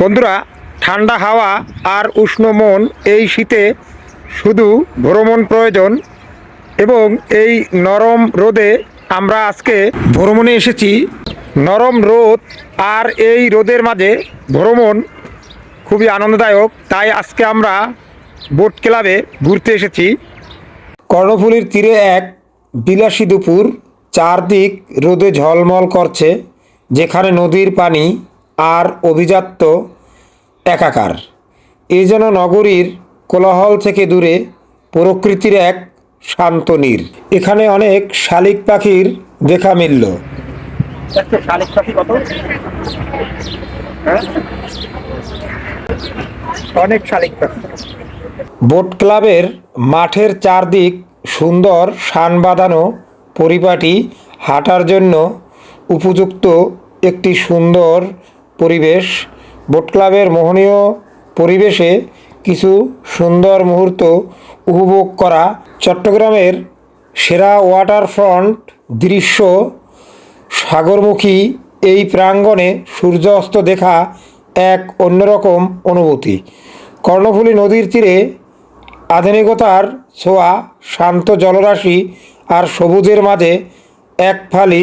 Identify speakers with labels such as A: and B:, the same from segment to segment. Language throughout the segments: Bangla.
A: বন্ধুরা, ঠান্ডা হাওয়া আর উষ্ণ মন এই শীতে শুধু ভ্রমণ প্রয়োজন এবং এই নরম রোদে আমরা আজকে ভ্রমণে এসেছি। নরম রোদ আর এই রোদের মাঝে ভ্রমণ খুবই আনন্দদায়ক। তাই আজকে আমরা বোট ক্লাবে ঘুরতে এসেছি। কর্ণফুলীর তীরে এক বিলাসী দুপুর, চারদিক রোদে ঝলমল করছে, যেখানে নদীর পানি আর অভিজাত্য একাকার। এই যেন নগরীর কোলাহল থেকে দূরে প্রকৃতির এক শান্ত নীর। এখানে অনেক শালিক পাখির দেখা মিলল। শালিক পাখি কত? অনেক শালিক পাখি। বোট ক্লাবের মাঠের চারদিক সুন্দর শান বাঁধানো পরিপাটি হাঁটার জন্য উপযুক্ত একটি সুন্দর পরিবেশ। বোট ক্লাবের মোহনীয় পরিবেশে কিছু সুন্দর মুহূর্ত উপভোগ করা চট্টগ্রামের সেরা ওয়াটারফ্রন্ট দৃশ্য। সাগরমুখী এই প্রাঙ্গণে সূর্য অস্ত দেখা এক অন্যরকম অনুভূতি। কর্ণফুলী নদীর তীরে আধুনিকতার ছোঁয়া, শান্ত জলরাশি আর সবুজের মাঝে এক ফালি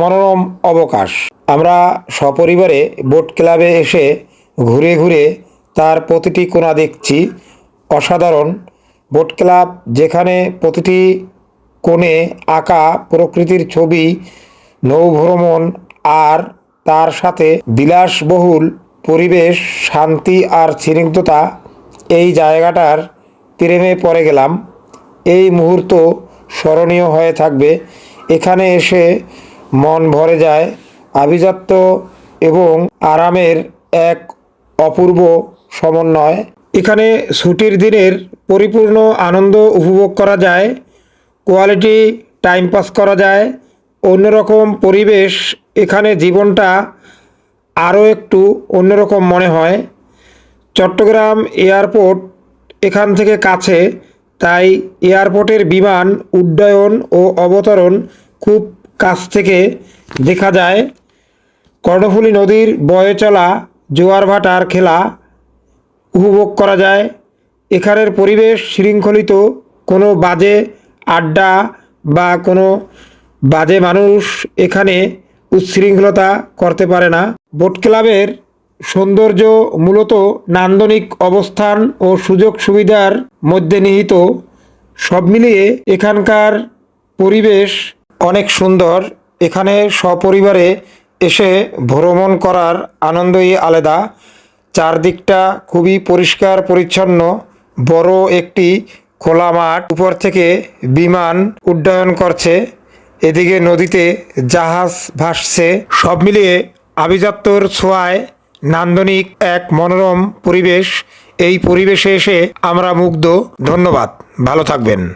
A: মনোরম অবকাশ। আমরা সপরিবারে বোট ক্লাবে এসে ঘুরে ঘুরে তার প্রতিটি কোণা দেখছি। অসাধারণ। বোট ক্লাব যেখানে প্রতিটি কোণে আঁকা প্রকৃতির ছবি, নৌভ্রমণ আর তার সাথে বিলাসবহুল পরিবেশ, শান্তি আর স্নিগ্ধতা, এই জায়গাটার প্রেমে পড়ে গেলাম। এই মুহূর্ত স্মরণীয় হয়ে থাকবে। এখানে এসে মন ভরে যায়। আভিজাত্য এবং আরামের এক অপূর্ব সমন্বয়। এখানে ছুটির দিনের পরিপূর্ণ আনন্দ উপভোগ করা যায় কোয়ালিটি টাইম পাস করা যায়। অন্যরকম পরিবেশ এখানে জীবনটা আরও একটু অন্যরকম মনে হয়। চট্টগ্রাম এয়ারপোর্ট এখান থেকে কাছে, তাই এয়ারপোর্টের বিমান, উড্ডয়ন ও অবতরণ খুব কাছ থেকে দেখা যায়, কর্ণফুলী নদীর বয়ে চলা জোয়ার ভাটার খেলা উপভোগ করা যায়। এখানের পরিবেশ শৃঙ্খলিত, কোনো বাজে আড্ডা বা কোনো বাজে মানুষ এখানে উচ্ছৃঙ্খলতা করতে পারে না। বোট ক্লাবের সৌন্দর্য মূলত নান্দনিক অবস্থান ও সুযোগ সুবিধার মধ্যে নিহিত। সব মিলিয়ে এখানকার পরিবেশ অনেক সুন্দর। এখানে সপরিবারে এসে ভ্রমণ করার আনন্দই আলাদা। চারদিকটা খুবই পরিষ্কার, পরিচ্ছন্ন। বড় একটি খোলা মাঠ। উপর থেকে বিমান উড্ডয়ন করছে। এদিকে নদীতে জাহাজ ভাসছে। সব মিলিয়ে আভিজাত্যর ছোঁয়ায় নান্দনিক এক মনোরম পরিবেশ। এই পরিবেশে এসে আমরা মুগ্ধ। ধন্যবাদ। ভালো থাকবেন।